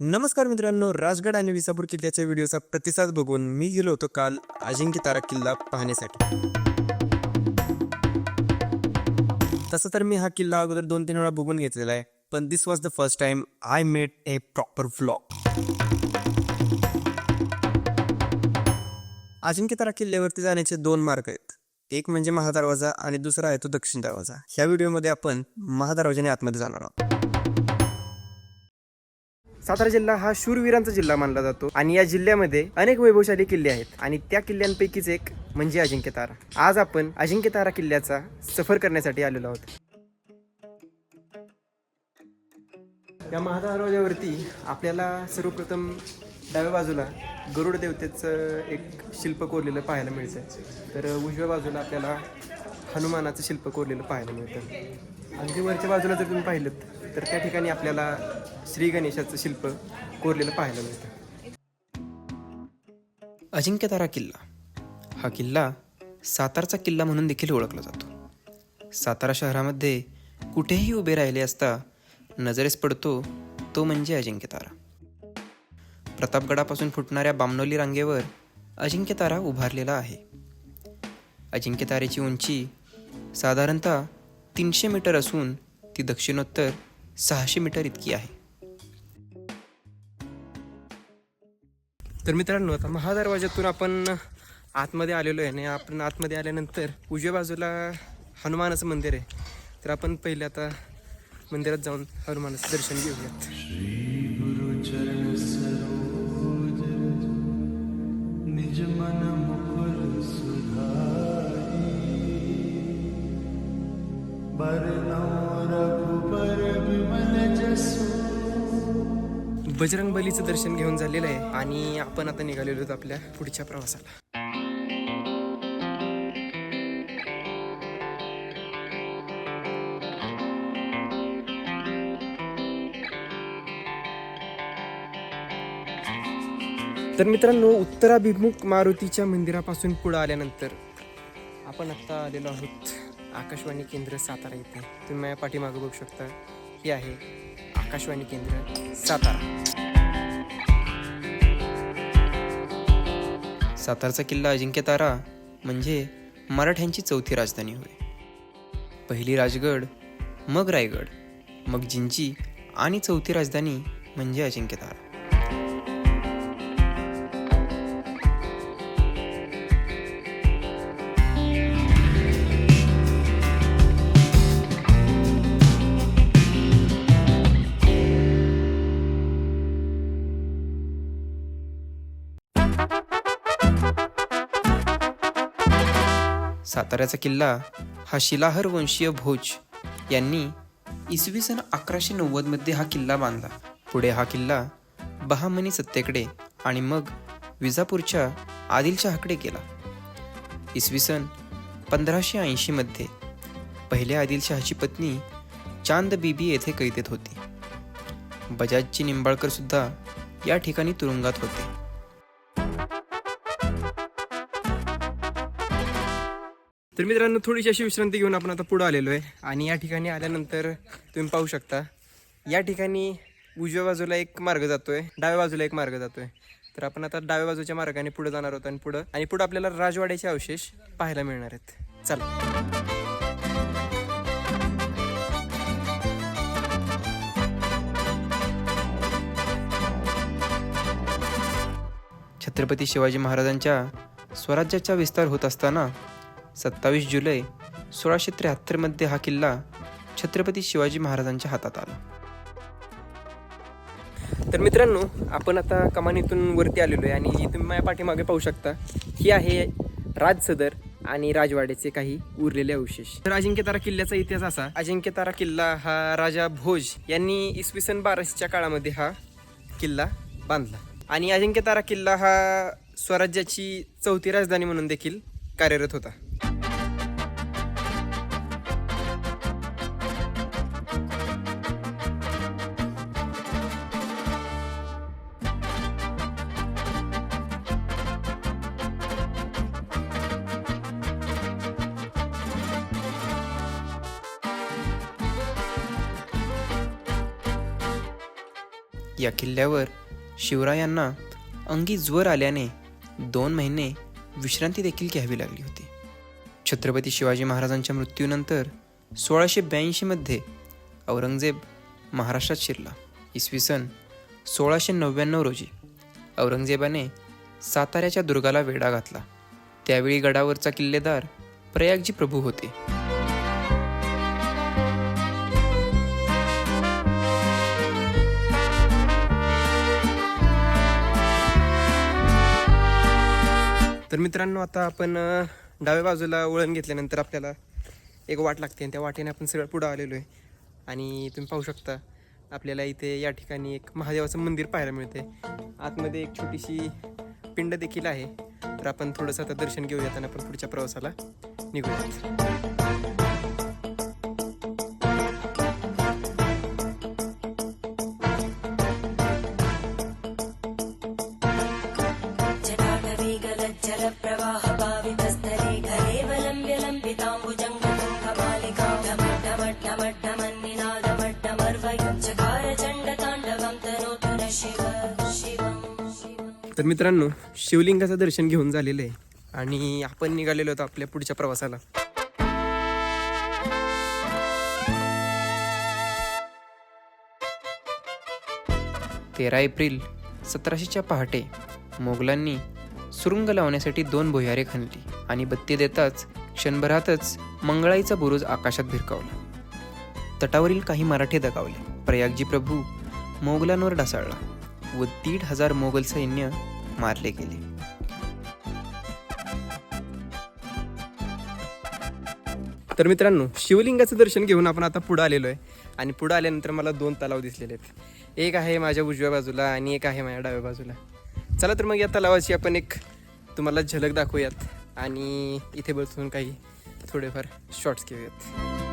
नमस्कार मित्रांनो राजगड आणि विसापूर किल्ल्याच्या व्हिडिओचा प्रतिसाद बघून मी गेलो होतो काल अजिंक्य तारा किल्ला पाहण्यासाठी. तसं तर मी हा किल्ला अगोदर दोन तीन वेळा बघून घेतलेला आहे पण this was the first time I made a proper vlog Ajinkya Tara किल्ल्यावरती जाण्याचे दोन मार्ग आहेत. एक म्हणजे महादरवाजा आणि दुसरा आहे तो दक्षिण दरवाजा. ह्या व्हिडिओमध्ये आपण महादरवाजाने आतमध्ये जाणार आहोत. सातारा जिल्हा हा शूरवीरांचा जिल्हा मानला जातो आणि या जिल्ह्यामध्ये अनेक वैभवशाली किल्ले आहेत आणि त्या किल्ल्यांपैकीच एक म्हणजे अजिंक्यतारा आज आपण अजिंक्यतारा किल्ल्याचा सफर करण्यासाठी आलेलो आहोत. या महादरवाज्यावरती आपल्याला सर्वप्रथम डाव्या बाजूला गरुड देवतेचं एक शिल्प कोरलेलं पाहायला मिळतं तर उजव्या बाजूला आपल्याला हनुमानाचं शिल्प कोरलेलं पाहायला मिळतं अगदी वरच्या बाजूला जर तुम्ही पाहिलं तर त्या ठिकाणी आपल्याला श्री गणेशाचं शिल्प कोरलेलं पाहायला मिळतं. अजिंक्यतारा किल्ला. हा किल्ला सातारचा किल्ला म्हणून देखील ओळखला जातो. सातारा शहरामध्ये कुठेही उभे राहिले असता नजरेस पडतो तो म्हणजे अजिंक्यतारा प्रतापगडापासून फुटणाऱ्या बामनोली रांगेवर अजिंक्यतारा उभारलेला आहे. अजिंक्यतारेची उंची साधारणतः तीनशे मीटर असून ती दक्षिणोत्तर सहाशे मीटर इतकी आहे. तर मित्रांनो आता महादरवाज्यातून आपण आतमध्ये आलेलो आहे आणि आपण आतमध्ये आल्यानंतर उजव्या बाजूला हनुमानाचं मंदिर आहे. तर आपण पहिले आता मंदिरात जाऊन हनुमानाचं दर्शन घेऊयात. निज मन सुधारी बजरंग बलीचं दर्शन घेऊन झालेलं आहे आणि आपण आता निघालेलो आहोत आपल्या पुढच्या प्रवासाला. तर मित्रांनो उत्तराभिमुख मारुतीच्या मंदिरापासून पुढे आल्यानंतर आपण आत्ता आलेलो आहोत आकाशवाणी केंद्र सातारा इथे. तुम्ही माझ्या पाठीमागं बघू शकता हे आहे आकाशवाणी केंद्र सातारा. सातारचा किल्ला अजिंक्यतारा म्हणजे मराठ्यांची चौथी राजधानी होय. पहिली राजगड मग रायगड मग जिंची आणि चौथी राजधानी म्हणजे अजिंक्यतारा साताऱ्याचा किल्ला हा शिलाहर वंशीय भोज यांनी इसवी सन अकराशे नव्वदमध्ये हा किल्ला बांधला. पुढे हा किल्ला बहामनी सत्तेकडे आणि मग विजापूरच्या आदिलशहाकडे गेला. इसवी सन पंधराशे ऐंशीमध्ये पहिल्या आदिलशहाची पत्नी चांद बीबी येथे कैदेत होती. बजाजची निंबाळकर सुद्धा या ठिकाणी तुरुंगात होते. तर मित्रांनो थोडीशी अशी विश्रांती घेऊन आपण आता पुढं आलेलो आहे. आणि या ठिकाणी आल्यानंतर तुम्ही पाहू शकता या ठिकाणी उजव्या बाजूला एक मार्ग जातोय डाव्या बाजूला एक मार्ग जातोय. तर आपण आता डाव्या बाजूच्या मार्गाने पुढे जाणार आहोत आणि पुढं आणि पुढं आपल्याला राजवाड्याचे अवशेष पाहायला मिळणार आहेत. चला. छत्रपती शिवाजी महाराजांच्या स्वराज्याचा विस्तार होत असताना सत्तावीस जुलै सोळाशे त्र्याहत्तरमध्ये हा किल्ला छत्रपती शिवाजी महाराजांच्या हातात आला. तर मित्रांनो आपण आता कमानीतून वरती आलेलो आहे आणि तुम्ही माझ्या पाठीमागे पाहू शकता ही आहे राजसदर आणि राजवाड्याचे काही उरलेले अवशेष. तर अजिंक्यतारा किल्ल्याचा इतिहास असा अजिंक्यतारा किल्ला हा राजा भोज यांनी इसवी सन बाराशेच्या काळामध्ये हा किल्ला बांधला. आणि अजिंक्यतारा किल्ला हा स्वराज्याची चौथी राजधानी म्हणून देखील कार्यरत होता. या किल्ल्यावर शिवरायांना अंगी ज्वर आल्याने दोन महिने विश्रांती देखील घ्यावी लागली होती. छत्रपती शिवाजी महाराजांच्या मृत्यूनंतर सोळाशे ब्याऐंशीमध्ये औरंगजेब महाराष्ट्रात शिरला. इसवी सन सोळाशे नव्याण्णव रोजी औरंगजेबाने साताऱ्याच्या दुर्गाला वेढा घातला. त्यावेळी गडावरचा किल्लेदार प्रयागजी प्रभू होते. तर मित्रांनो आता आपण डाव्या बाजूला वळण घेतल्यानंतर आपल्याला एक वाट लागते आणि त्या वाटेने आपण सगळं पुढं आलेलो आहे. आणि तुम्ही पाहू शकता आपल्याला इथे या ठिकाणी एक महादेवाचं मंदिर पाहायला मिळते आतमध्ये एक छोटीशी पिंड देखील आहे. तर आपण थोडंसं आता दर्शन घेऊयात आणि आपण पुढच्या प्रवासाला निघूयात. घरेवलम्ब्य चण्डताण्डवं तनोतु न शिव शिवं तर मित्रांनो शिवलिंगाचं दर्शन घेऊन झालेलं आहे आणि आपण निघालेलो होतो आपल्या पुढच्या प्रवासाला. तेरा एप्रिल सतराशेच्या पहाटे मोगलांनी सुरुंग लावण्यासाठी दोन भुयारे खणली आणि बत्ती देताच क्षणभरातच मंगळाईचा बुरुज आकाशात भिरकावला. तटावरील काही मराठे दगावले. प्रयागजी प्रभू मोगलांवर ढासळला व दीड हजार मोगल सैन्य मारले गेले. तर मित्रांनो शिवलिंगाचं दर्शन घेऊन आपण आता पुढं आलेलो आहे. आणि पुढं आल्यानंतर मला दोन तलाव दिसलेले आहेत. एक आहे माझ्या उजव्या बाजूला आणि एक आहे माझ्या डाव्या बाजूला. चला तर मग या तलावाची आपण एक तुम्हाला झलक दाखवूयात आणि इथे बसून काही थोडेफार शॉर्ट्स घेऊयात.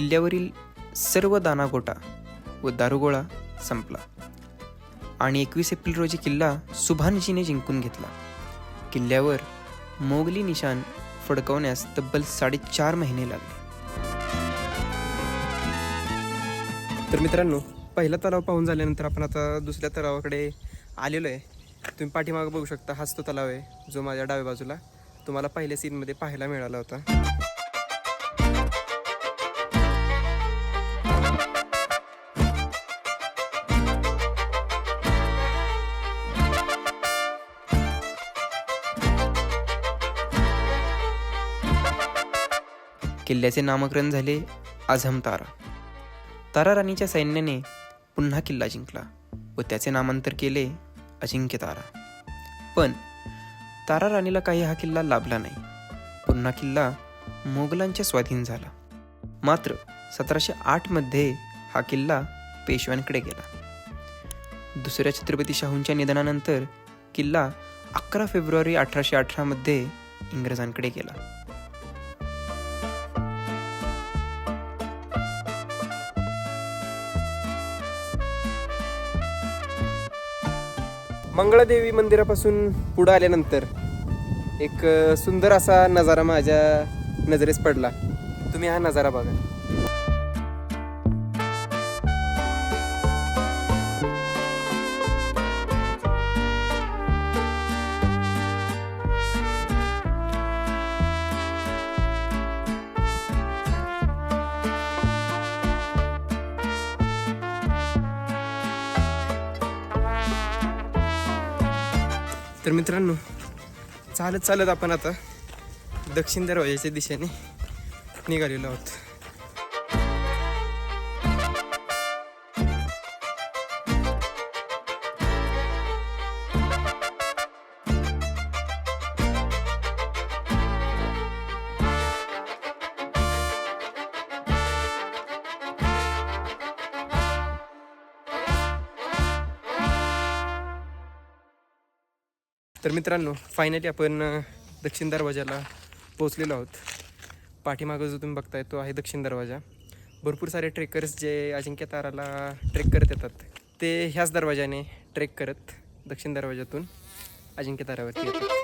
किल्ल्यावरील सर्व दानागोटा व दारुगोळा संपला. आणि एकवीस एप्रिल रोजी किल्ला सुभानजीने जिंकून घेतला. किल्ल्यावर मोगली निशाण फडकवण्यास तब्बल साडेचार महिने लागले. तर मित्रांनो पहिला तलाव पाहून झाल्यानंतर आपण आता दुसऱ्या तलावाकडे आलेलो आहे तुम्ही पाठीमागं बघू शकता हाच तो तलाव आहे जो माझ्या डाव्या बाजूला तुम्हाला पहिल्या सीनमध्ये पाहायला मिळाला होता. किल्ल्याचे नामकरण झाले आझम तारा. तारा राणीच्या सैन्याने पुन्हा किल्ला जिंकला व त्याचे नामांतर केले अजिंक्य तारा. पण तारा राणीला काही हा किल्ला लाभला नाही. पुन्हा किल्ला मोगलांच्या स्वाधीन झाला. मात्र सतराशे आठमध्ये हा किल्ला पेशव्यांकडे गेला. दुसऱ्या छत्रपती शाहूंच्या निधनानंतर किल्ला अकरा फेब्रुवारी अठराशे अठरामध्ये इंग्रजांकडे गेला. मंगळादेवी मंदिरापासून पुढं आल्यानंतर एक सुंदर असा नजारा माझ्या नजरेस पडला. तुम्ही हा नजारा बघा. तर मित्रांनो चालत चालत आपण आता दक्षिण दरवाजाच्या दिशेने निघालेलो आहोत. तर मित्रांनो फायनली आपण दक्षिण दरवाजाला पोचलेलो आहोत. पाठीमागं जो तुम्ही बघताय तो आहे दक्षिण दरवाजा. भरपूर सारे ट्रेकर्स जे अजिंक्य ताराला ट्रेक करत येतात ते ह्याच दरवाजाने ट्रेक करत दक्षिण दरवाजातून अजिंक्य तारावरती येतात.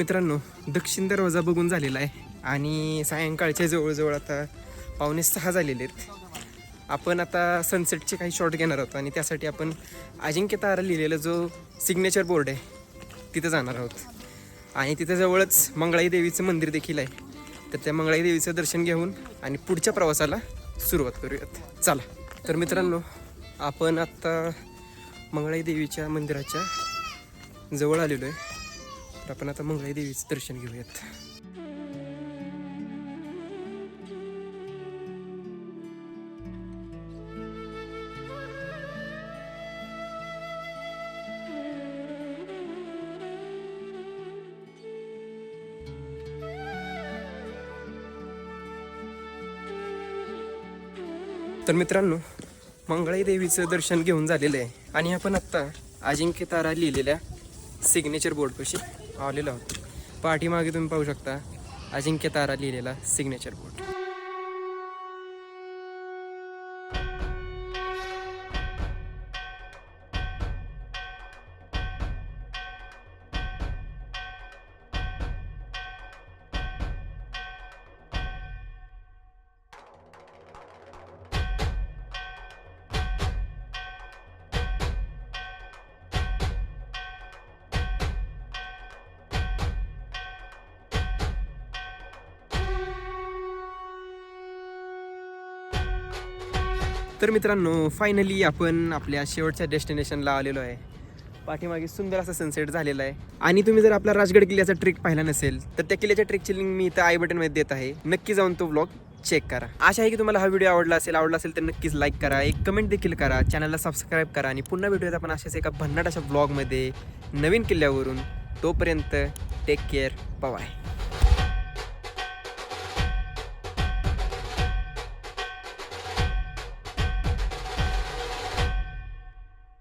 मित्रांनो दक्षिण दरवाजा बघून झालेला आहे. आणि सायंकाळच्या जवळजवळ आता पावणे सहा झालेले आहेत. आपण आता सनसेटचे काही शॉट घेणार आहोत आणि त्यासाठी आपण अजिंक्य तारा लिहिलेला जो सिग्नेचर बोर्ड आहे तिथं जाणार आहोत. आणि तिथं जवळच मंगळाई देवीचं मंदिर देखील आहे. तर त्या मंगळाई देवीचं दर्शन घेऊन आणि पुढच्या प्रवासाला सुरुवात करूयात. चला तर मित्रांनो आपण आत्ता मंगळाई देवीच्या मंदिराच्या जवळ आलेलो आहे. आपण आता मंगळाई देवीचं दर्शन घेऊयात. तर मित्रांनो मंगळाई देवीचं दर्शन घेऊन झालेलं आहे. आणि आपण आत्ता अजिंक्य तारा लिहिलेल्या सिग्नेचर बोर्डपाशी आलेलो आहोत पाठीमागे तुम्ही पाहू शकता अजिंक्य तारा लिहिलेला सिग्नेचर बोट तर मित्रांनो फायनली आपण आपल्या शेवटच्या डेस्टिनेशनला आलेलो आहे. पाठीमागे सुंदर असा सनसेट झालेला आहे. आणि तुम्ही जर आपला राजगड किल्ल्याचा ट्रेक पाहिला नसेल तर त्या किल्ल्याच्या ट्रेकची लिंक मी इथं आय बटनमध्ये देत आहे. नक्की जाऊन तो ब्लॉग चेक करा. आशा आहे की तुम्हाला हा व्हिडिओ आवडला असेल. आवडला असेल तर नक्कीच लाईक करा. एक कमेंट देखील करा. चॅनलला सबस्क्राईब करा आणि पुन्हा भेटूयात आपण अशाच एका भन्नाट अशा ब्लॉगमध्ये नवीन किल्ल्यावरून. तोपर्यंत टेक केअर बाय